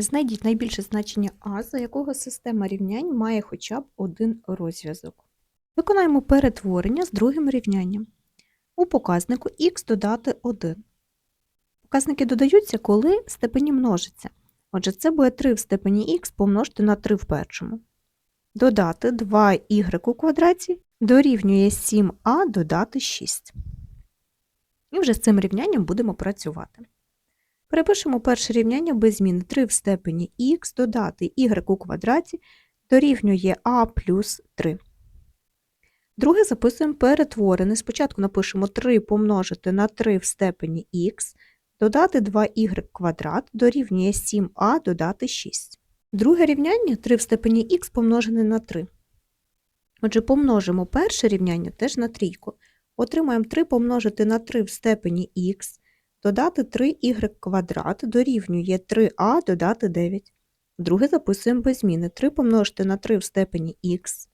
Знайдіть найбільше значення А, за якого система рівнянь має хоча б один розв'язок. Виконаємо перетворення з другим рівнянням. У показнику х додати 1. Показники додаються, коли степені множаться. Отже, це буде 3 в степені х помножити на 3 в першому. Додати 2y у квадраті дорівнює 7а додати 6. І вже з цим рівнянням будемо працювати. Перепишемо перше рівняння без зміни 3 в степені х додати y у квадраті дорівнює а плюс 3. Друге записуємо перетворене. Спочатку напишемо 3 помножити на 3 в степені х, додати 2y квадрат дорівнює 7а додати 6. Друге рівняння 3 в степені х помножене на 3. Отже, помножимо перше рівняння теж на трійку. Отримаємо 3 помножити на 3 в степені х, додати 3y квадрат дорівнює 3а додати 9. Друге записуємо без зміни 3 помножити на 3 в степені х,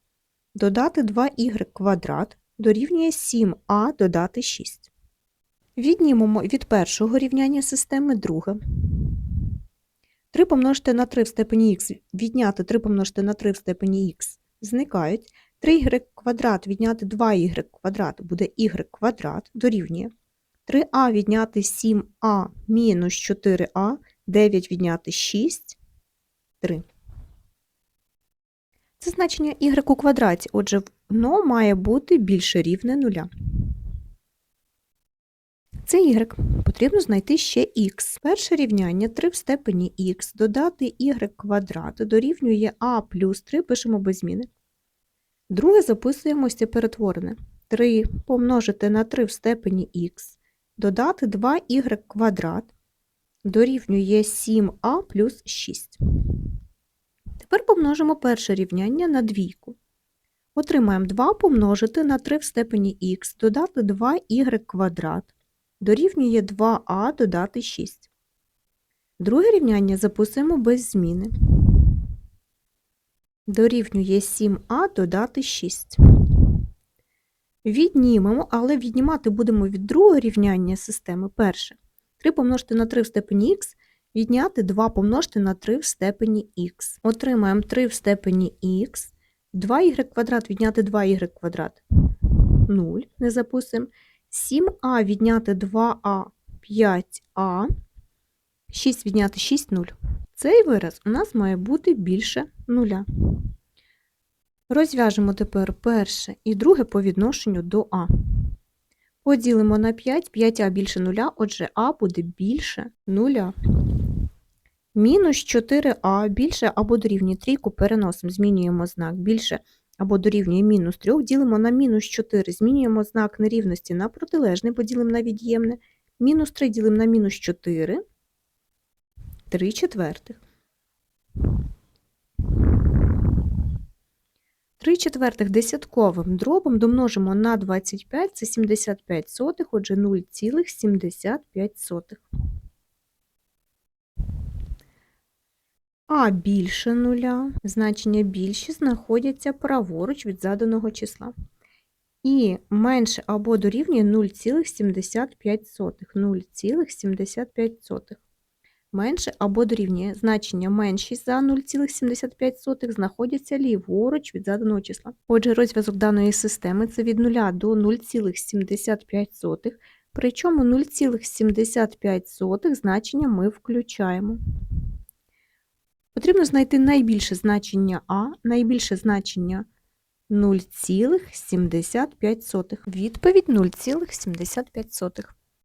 додати 2y квадрат дорівнює 7а додати 6. Віднімемо від першого рівняння системи друге. 3 помножити на 3 в степені х відняти 3 помножити на 3 в степені х зникають. 3y квадрат відняти 2y квадрат буде y квадрат дорівнює 3а відняти 7а мінус 4а, 9 відняти 6, 3. Це значення y у квадраті, отже, воно має бути більше рівне нуля. Це y. Потрібно знайти ще х. Перше рівняння 3 в степені х додати y квадрат дорівнює а плюс 3, пишемо без зміни. Друге записуємо ось перетворене. 3 помножити на 3 в степені х, додати 2y квадрат дорівнює 7а плюс 6. Тепер помножимо перше рівняння на двійку. Отримаємо 2 помножити на 3 в степені х, додати 2y квадрат дорівнює 2а додати 6. Друге рівняння записуємо без зміни. Дорівнює 7а додати 6. Віднімемо, але віднімати будемо від другого рівняння системи перше. 3 помножити на 3 в степені х, відняти 2 помножити на 3 в степені х. Отримаємо 3 в степені х, 2y квадрат відняти 2y квадрат 0, не записуємо. 7а відняти 2а 5а, 6 відняти 6 0. Цей вираз у нас має бути більше нуля. Розв'яжемо тепер перше і друге по відношенню до а. Поділимо на 5, 5а більше нуля, отже а буде більше нуля. Мінус 4а більше або дорівнює трійку переносимо, змінюємо знак більше або дорівнює мінус 3, ділимо на мінус 4, змінюємо знак нерівності на протилежний, поділимо на від'ємне. Мінус 3 ділимо на мінус 4, 3 четвертих. 3 четвертих десятковим дробом домножимо на 25, це 75 сотих, отже 0,75. А більше нуля, значення більші знаходяться праворуч від заданого числа. І менше або дорівнює 0,75. 0,75. Менше або дорівнює значення менші за 0,75 знаходяться ліворуч від заданого числа. Отже, розв'язок даної системи це від 0 до 0,75, причому 0,75 значення ми включаємо. Потрібно знайти найбільше значення А, найбільше значення 0,75. Відповідь 0,75.